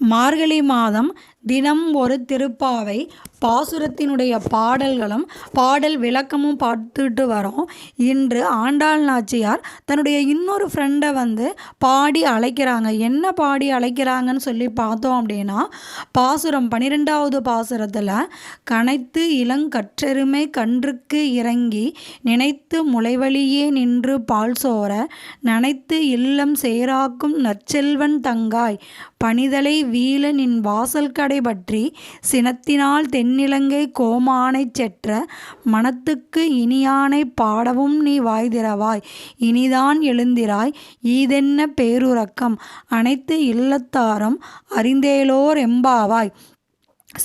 மார்கழி மாதம் தினம் ஒரு திருப்பாவை பாசுரத்தினுடைய பாடல்களும் பாடல் விளக்கமும் பார்த்துட்டு வரோம். இன்று ஆண்டாள் நாச்சியார் தன்னுடைய இன்னொரு ஃப்ரெண்டை வந்து பாடி அழைக்கிறாங்க. என்ன பாடி அழைக்கிறாங்கன்னு சொல்லி பார்த்தோம் அப்படின்னா பாசுரம் பன்னிரெண்டாவது பாசுரத்தில் கனைத்து இளங்கற்றெருமை கன்றுக்கு இறங்கி நினைத்து முளைவழியே நின்று பால் சோர நனைத்து இல்லம் சேராக்கும் நற்செல்வன் தங்காய் பணிதலை வீழ நின் வாசல் கடை பற்றி சினத்தினால் தென் தென்னிலங்கை கோமானைச் செற்ற மனத்துக்கு இனியானை பாடவும் நீ வாய்திரவாய். இனிதான் எழுந்திராய் ஈதென்ன பேருறக்கம்? அனைத்து இல்லத்தாரும் அறிந்தேலோர் எம்பாவாய்.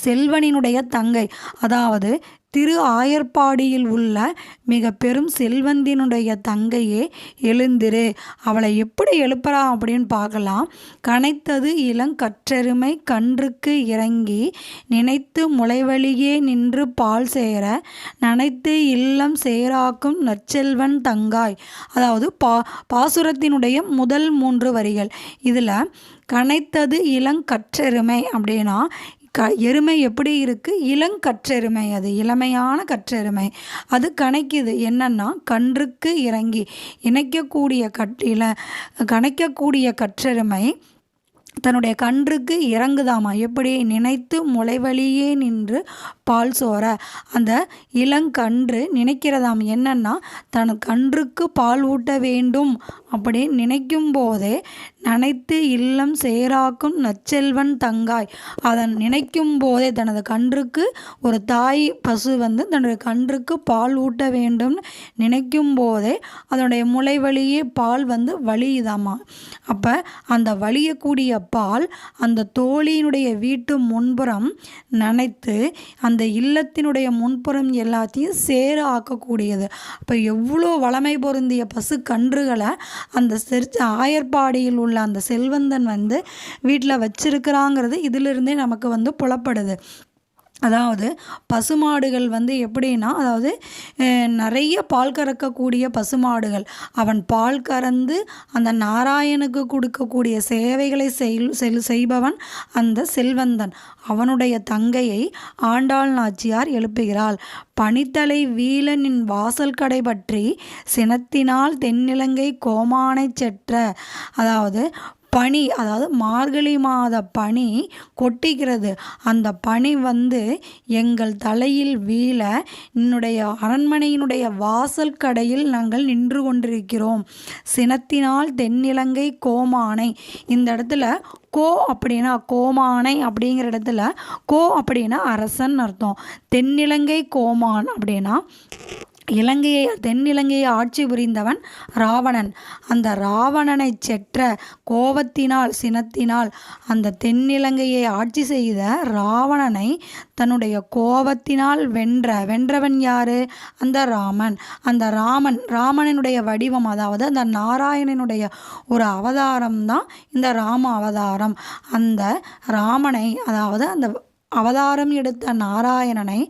செல்வனினுடைய தங்கை. அதாவது திரு ஆயர்பாடியில் உள்ள மிக பெரும் செல்வந்தினுடைய தங்கையே எழுந்திரு. அவளை எப்படி எழுப்புறா அப்படின்னு பார்க்கலாம். கனைத்தது இளங்கற்றெருமை கன்றுக்கு இறங்கி நினைத்து முளைவழியே நின்று பால் சேர நனைத்து இல்லம் சேராக்கும் நற்செல்வன் தங்காய். அதாவது பா பாசுரத்தினுடைய முதல் மூன்று வரிகள். இதில் கனைத்தது இளங்கற்றெருமை அப்படின்னா க எருமை எப்படி இருக்குது இளங்கற்றெருமை அது இளமையான கற்றெருமை. அது கணைக்குது. என்னென்னா கன்றுக்கு இறங்கி இணைக்கக்கூடிய கட் இள கணைக்கக்கூடிய கற்றெருமை தன்னுடைய கன்றுக்கு இறங்குதாமா? எப்படி நினைத்து முளைவழியே நின்று பால் சோற? அந்த இளங்கன்று நினைக்கிறதாம் என்னன்னா தன் கன்றுக்கு பால் ஊட்ட வேண்டும். அப்படி நினைக்கும் போதே நனைத்து இல்லம் சேராக்கும் நச்செல்வன் தங்காய். அதன் நினைக்கும் போதே தனது கன்றுக்கு ஒரு தாய் பசு வந்து தன்னுடைய கன்றுக்கு பால் ஊட்ட வேண்டும். நினைக்கும் போதே அதனுடைய முளை வழியே பால் வந்து வலியுதாமா அப்போ அந்த வழியக்கூடிய பால் அந்த தோழியினுடைய வீட்டு முன்புறம் நனைத்து அந்த இல்லத்தினுடைய முன்புறம் எல்லாத்தையும் சேர ஆக்கக்கூடியது. அப்போ எவ்வளோ வளமை பொருந்திய பசு கன்றுகளை அந்த செர் ஆயர்பாடியில் உள்ள அந்த செல்வந்தன் வந்து வீட்டில் வச்சிருக்கிறாங்கிறது இதிலிருந்தே நமக்கு வந்து புலப்படுது. அதாவது பசுமாடுகள் வந்து எப்படின்னா அதாவது நிறைய பால் கறக்கக்கூடிய பசுமாடுகள். அவன் பால் கறந்து அந்த நாராயணுக்கு கொடுக்கக்கூடிய சேவைகளை செய் செய்பவன் அந்த செல்வந்தன். அவனுடைய தங்கையை ஆண்டாள் நாச்சியார் எழுப்புகிறாள். பனித்தலை வீலனின் வாசல் கடை பற்றி சினத்தினால் தென்னிலங்கை கோமானை செற்ற அதாவது பனி அதாவது மார்கழி மாத பனி கொட்டிக்கிறது. அந்த பனி வந்து எங்கள் தலையில் வீழ என்னுடைய அரண்மனையினுடைய வாசல் கடையில் நாங்கள் நின்று கொண்டிருக்கிறோம். சினத்தினால் தென்னிலங்கை கோமானை. இந்த இடத்துல கோ அப்படின்னா கோமானை அப்படிங்கிற இடத்துல கோ அப்படின்னா அரசன் அர்த்தம். தென்னிலங்கை கோமான் அப்படின்னா இலங்கையை தென்னிலங்கையை ஆட்சி புரிந்தவன் ராவணன். அந்த ராவணனை செற்ற கோபத்தினால் சினத்தினால் அந்த தென்னிலங்கையை ஆட்சி செய்த ராவணனை தன்னுடைய கோபத்தினால் வென்ற வென்றவன் யாரு? அந்த ராமன். அந்த ராமன் ராமனினுடைய வடிவம் அதாவது அந்த நாராயணனுடைய ஒரு அவதாரம் தான் இந்த ராம அவதாரம். அந்த ராமனை அதாவது அந்த அவதாரம் எடுத்த நாராயணனை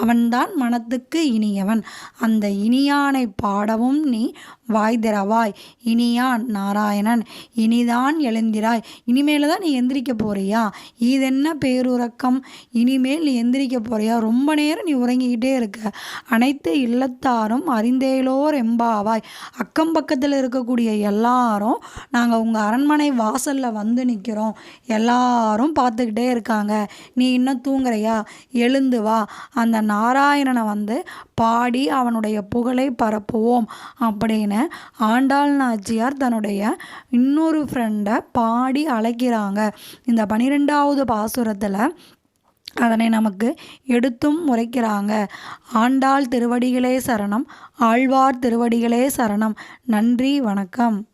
அவன்தான் மனத்துக்கு இனியவன். அந்த இனியானை பாடவும் நீ வாய் திறவாய். இனியான் நாராயணன் இனிதான் எழுந்திராய். இனிமேல தான் நீ எந்திரிக்க போறியா? இதென்ன பேருறக்கம்? இனிமேல் நீ எந்திரிக்க போறியா? ரொம்ப நேரம் நீ உறங்கிக்கிட்டே இருக்க. அனைத்து இல்லத்தாரும் அறிந்தேலோர் எம்பாவாய். அக்கம் பக்கத்தில் இருக்கக்கூடிய எல்லாரும் நாங்கள் உங்கள் அரண்மனை வாசலில் வந்து நிற்கிறோம் எல்லாரும் பார்த்துக்கிட்டே இருக்காங்க. நீ இன்னும் தூங்குறையா? எழுந்து வா. அந்த நாராயணனை வந்து பாடி அவனுடைய புகழை பரப்புவோம் அப்படின்னு ஆண்டாள் நாச்சியார் தன்னுடைய இன்னொரு ஃப்ரெண்டை பாடி அழைக்கிறாங்க. இந்த பனிரெண்டாவது பாசுரத்தில் அதனை நமக்கு எடுத்தும் உரைக்கிறாங்க ஆண்டாள் திருவடிகளே சரணம் ஆழ்வார் திருவடிகளே சரணம். நன்றி வணக்கம்.